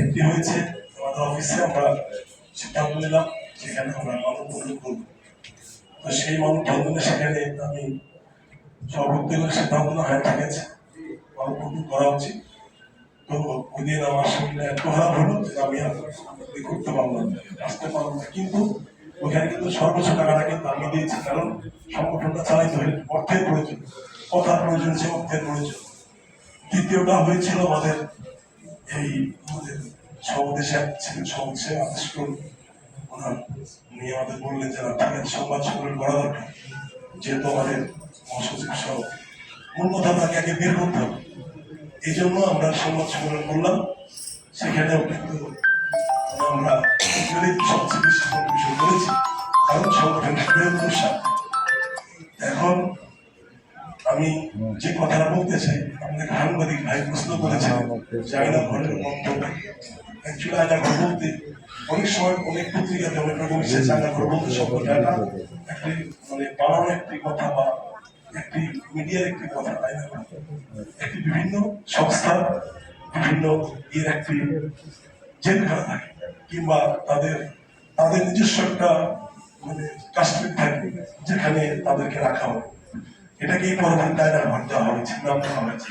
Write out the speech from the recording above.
একটি হয়েছে আমাদের অফিসে, আমরা সিদ্ধান্ত নিলাম, সেখানে আমরা মানববন্ধন করব। তো সেই মানববন্ধনে সেখানে আমি সভাপতি সিদ্ধান্ত না হয় ঠিক আছে মানববন্ধন করা উচিত। তো ওই দিন আমার শরীরে এত খারাপ হলো যে আমি আর করতে পারলাম আসতে পারলাম না। কিন্তু ওখানে কিন্তু সর্বোচ্চ টাকাটা কিন্তু আমি দিয়েছি, কারণ সংগঠনটা চালাইতে হলে অর্থের প্রয়োজন। কথার প্রয়োজন সে অর্থের প্রয়োজন দ্বিতীয়টা হয়েছিল আমাদের এই আমাদের সভাপতি ছিলেন সভাপতি আদেশ ওনার, উনি আমাদের বললেন যে আছে সংবাদ সম্মেলন করা দরকার। যেহেতু আমাদের মহাসচিব সহ মূল কথা তাকে আগে বের করতে হবে। এই জন্য আমরা সংবাদ সম্মেলন করলাম। সেখানেও কিন্তু আমরা সবচেয়ে বেশি করেছি কারণ সংগঠনের। আমি যে কথাটা বলতে চাই, আমাদের সাংবাদিক ভাই প্রশ্ন করেছেন আয়না ঘরের মন্তব্য অ্যাকচুয়ালি আয়না ঘর বলতে অনেক সময় অনেক পত্রিকাতে অনেক রকম এসেছে আয়না ঘর বলতে শব্দটা একটি মানে বানানো একটি কথা বা একটি মিডিয়ার একটি কথা আয়না ঘর একটি বিভিন্ন সংস্থা, বিভিন্ন ইয়ের একটি জেল জেলখানা থাকে, কিংবা তাদের তাদের নিজস্ব একটা মানে কাশ্মীর থাকে, যেখানে তাদেরকে রাখা হয়। এটাকেই পরবর্তী আয়না ঘর দেওয়া হয়েছে নাম দেওয়া হয়েছে